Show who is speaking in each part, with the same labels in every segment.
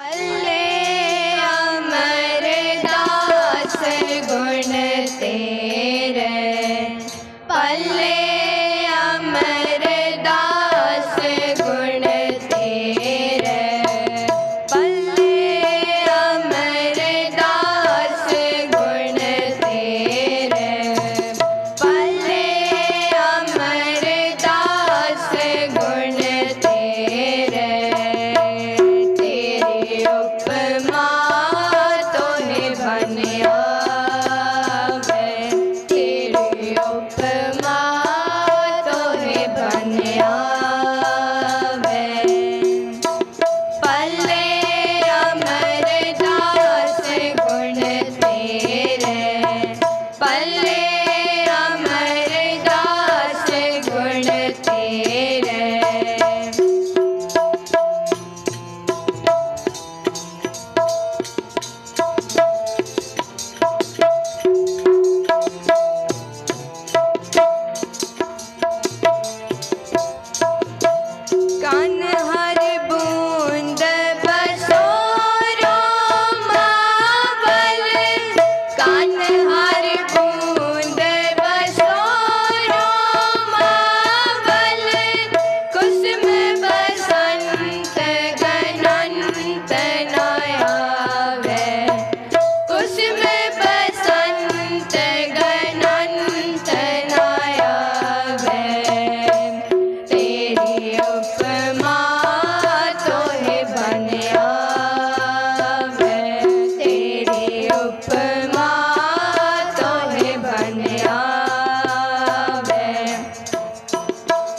Speaker 1: 哎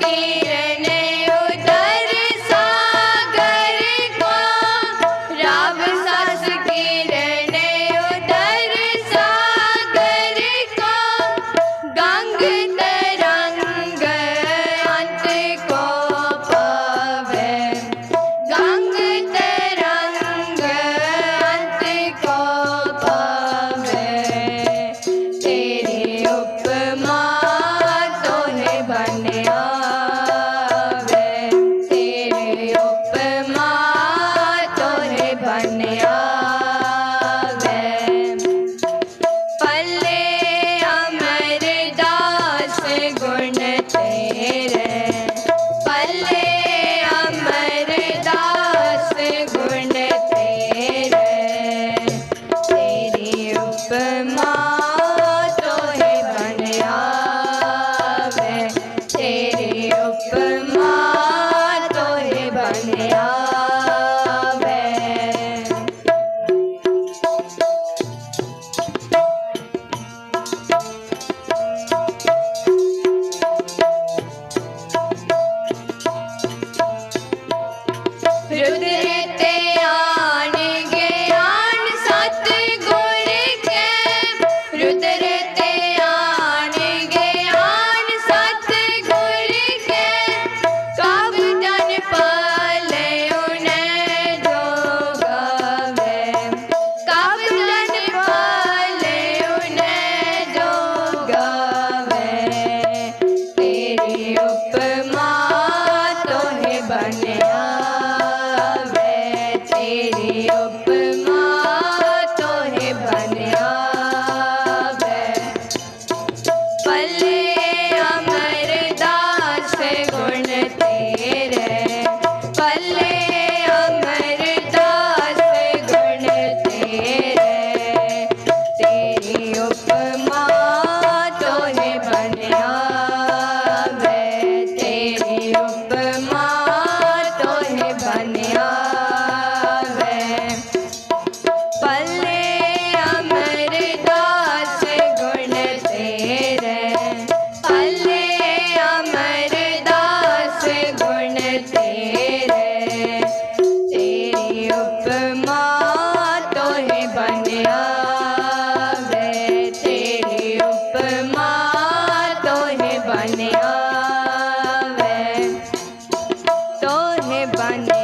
Speaker 1: Happy कन्या Deus. 나 है बन